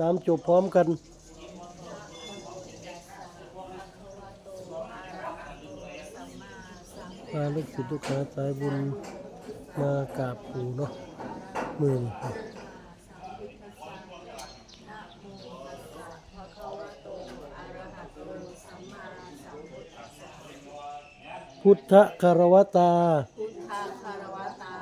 ตามจบพร้อมกันพาลูกศิษย์ลูกหาสายบุญมากราบปู่เนาะมือนี่ครับพุทธคารวตาพุทธคารวตา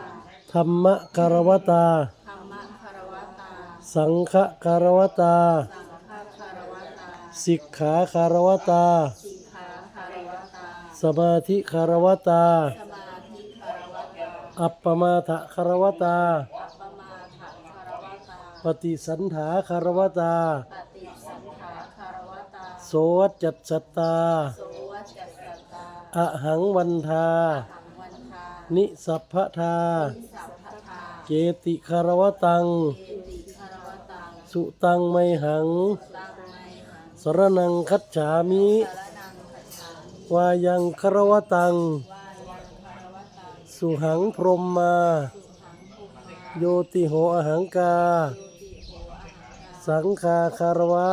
ธรรมคารวตา ธรรมคารวตา สังฆคารวตาสังฆคารวตา สิกขาคารวตาสิกขาคารวตาสมาธิคารวตาสมาธิคารวตาอัปปมาทคารวตา อัปปมาทคารวตา ปฏิสันถาคารวตาปฏิสันขาคารวตาโสวัจจัตสตตาโสวัจจสตตาอหังวันทาหังวันทา นิสัพพทานิสัพพทาเกติคารวตัง เอติคารวตัง สุตังไมหัง สรนังคัจฉามิสารนังขัจฉามิวายังคารวตังวายังคารวตัง สุหังพรมมา โยติโหอหังกาหอะหังกาสังฆาคารวะ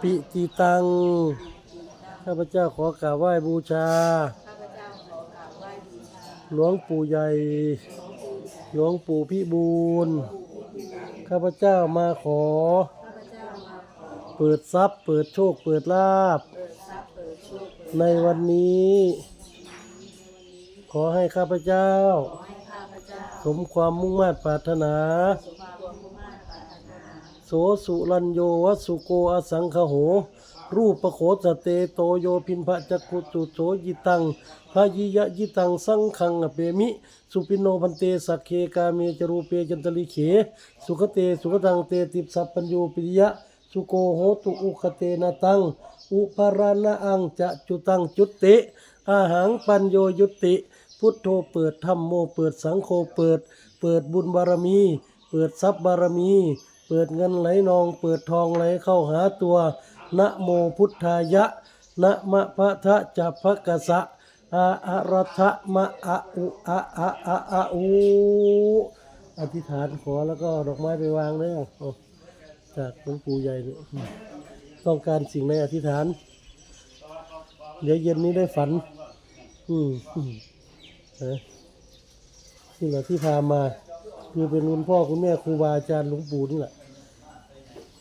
ปิติตังข้าพเจ้าขอกราบไหว้บูชาข้าพเจ้าขอกราบไหว้บูชา หลวงปู่ใหญ่ หลวงปู่พิบูล ข้าพเจ้ามาขอข้าพเจ้ามาขอ เปิดทรัพย์ เปิดโชค เปิดลาภเปิดทรัพย์เปิดโชคเปิดในวันนี้ขอให้ข้าพเจ้าขอให้ข้าพเจ้า สมความมุ่งมั่นปรารถนาความมุ่งมั่นปรารถนา โสสุรัญโยวัสุโกอสังคโห รูปประโคสเตโตโยพินพะจักขุตุโสยิตังพายิยะยิตังสังขังอเปมิ สุปิโนพันเตสักเคกาเมจรูเปจันตลิเข สุขเตสุขตังเตติปสัพปัญโยปิยะ สุโกโหตุอุคเตนะตัง อุปาราณอังจะจุตังจุติ อาหังปัญโยยุติ พุทโธเปิดธรรมโมเปิดสังโฆเปิด เปิดบุญบารมี เปิดทรัพย์บารมี เปิดเงินไหลนอง เปิดทองไหลเข้าหาตัว นะโมพุทธายะ นะมะพะทะจัพพะกะสะอาอะระทะมะอะอุอะอะอะอะอูอธิษฐานขอแล้วก็ดอกไม้ไปวางเลยจากหลวงปู่ใหญ่เนี่ยต้องการสิ่งในอธิษฐาน เดี๋ยวเย็นนี้ได้ฝัน อืมนี่แหละที่พามา คือเป็นคุณพ่อคุณแม่ครูบาอาจารย์หลวงปู่นี่แหละ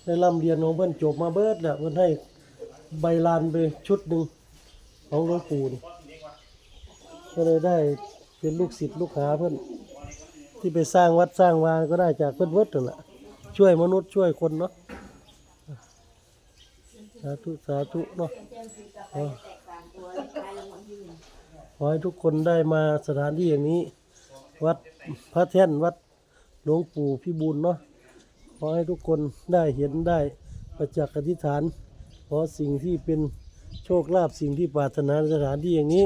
ได้ร่ำเรียนของเพื่อนจบมาเบิดแหละเพื่อนให้ใบลานไปชุดหนึ่งของหลวงปู่นี่ก็เลยได้เป็นลูกศิษย์ลูกหาเพื่อนที่ไปสร้างวัดสร้างวาก็ได้จากเพื่อนเวิร์ดนั่นแหละช่วยมนุษย์ช่วยคนเนาะสาธุสาธุเนาะขอขอให้ทุกคนได้มาสถานที่อย่างนี้ วัดพระแท่นวัดหลวงปู่พิบูลเนาะ ขอให้ทุกคนได้เห็นได้ประจักษ์อธิษฐาน ขอสิ่งที่เป็นโชคลาภสิ่งที่ปรารถนาสถานที่อย่างนี้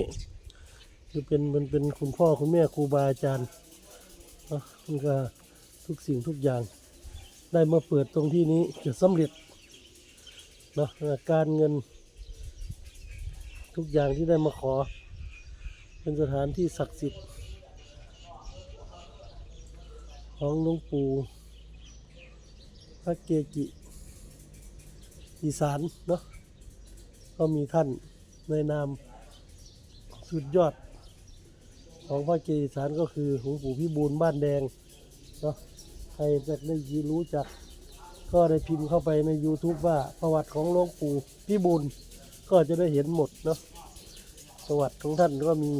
คือเป็นเป็นเป็นคุณพ่อคุณแม่ครูบาอาจารย์เนาะมันก็ทุกสิ่งทุกอย่าง ได้มาเปิดตรงที่นี้จะสำเร็จเนาะการเงิน ทุกอย่างที่ได้มาขอ เป็นสถานที่ศักดิ์สิทธิ์ของหลวงปู่ พระเกจิอีสานเนาะก็มีท่านในนามสุดยอด ของพระเกจิอีสานก็คือหลวงปู่พิบูลบ้านแดงเนาะใครจะได้ยินรู้จัก ก็ได้พิมพ์เข้าไปใน YouTube ว่าประวัติของหลวงปู่พิบูลก็จะได้เห็นหมดเนาะประวัติของท่านก็มี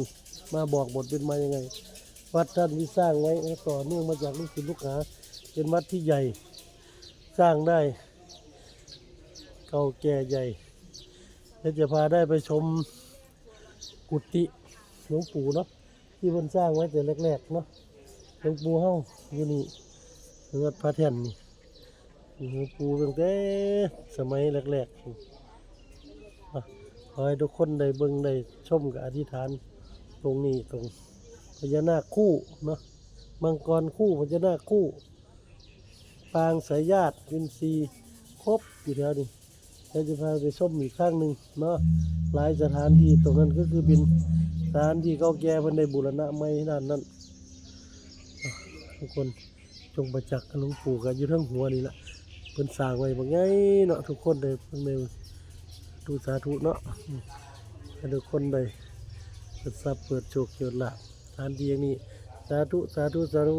มาบอกบทเป็นมายังไง วัดท่านที่สร้างไว้ต่อเนื่องมาจากลูกศิษย์ลูกหาเป็นวัดที่ใหญ่ สร้างได้ เก่าแก่ใหญ่ และจะพาได้ไปชมกุฏิหลวงปู่เนาะที่เพิ่นสร้างไว้แต่แรกๆเนาะหลวงปู่เฮาอยู่นี่วัดพระแท่นนี่หลวงปู่ตั้งแต่สมัยแรกๆขอให้ทุกคนได้เบิ่งได้ชมกับอธิษฐานตรงนี้ตรงพญานาคคู่เนาะมังกรคู่พญานาคคู่ ปางสายญาติวินซีย์ครบอยู่แถวนี้เราจะพาไปชมอีกข้างหนึ่งเนาะหลายสถานที่ตรงนั้นก็คือเป็นสถานที่เก่าแก่เพิ่นไดบูรณะใหม่ด้านนั้นทุกคนจงประจักษ์กับหลวงปู่กันอยู่ทั้งหัวนี่แหละเพิ่นสร้างไว้บ่ไงเนาะทุกคนเลยเพิ่นเลยดูสาธุเนาะให้ทุกคนเลยเปิดทรัพย์เปิดโชคเกิดลาภทานดีอย่างนี้สาธุสาธุสาธุ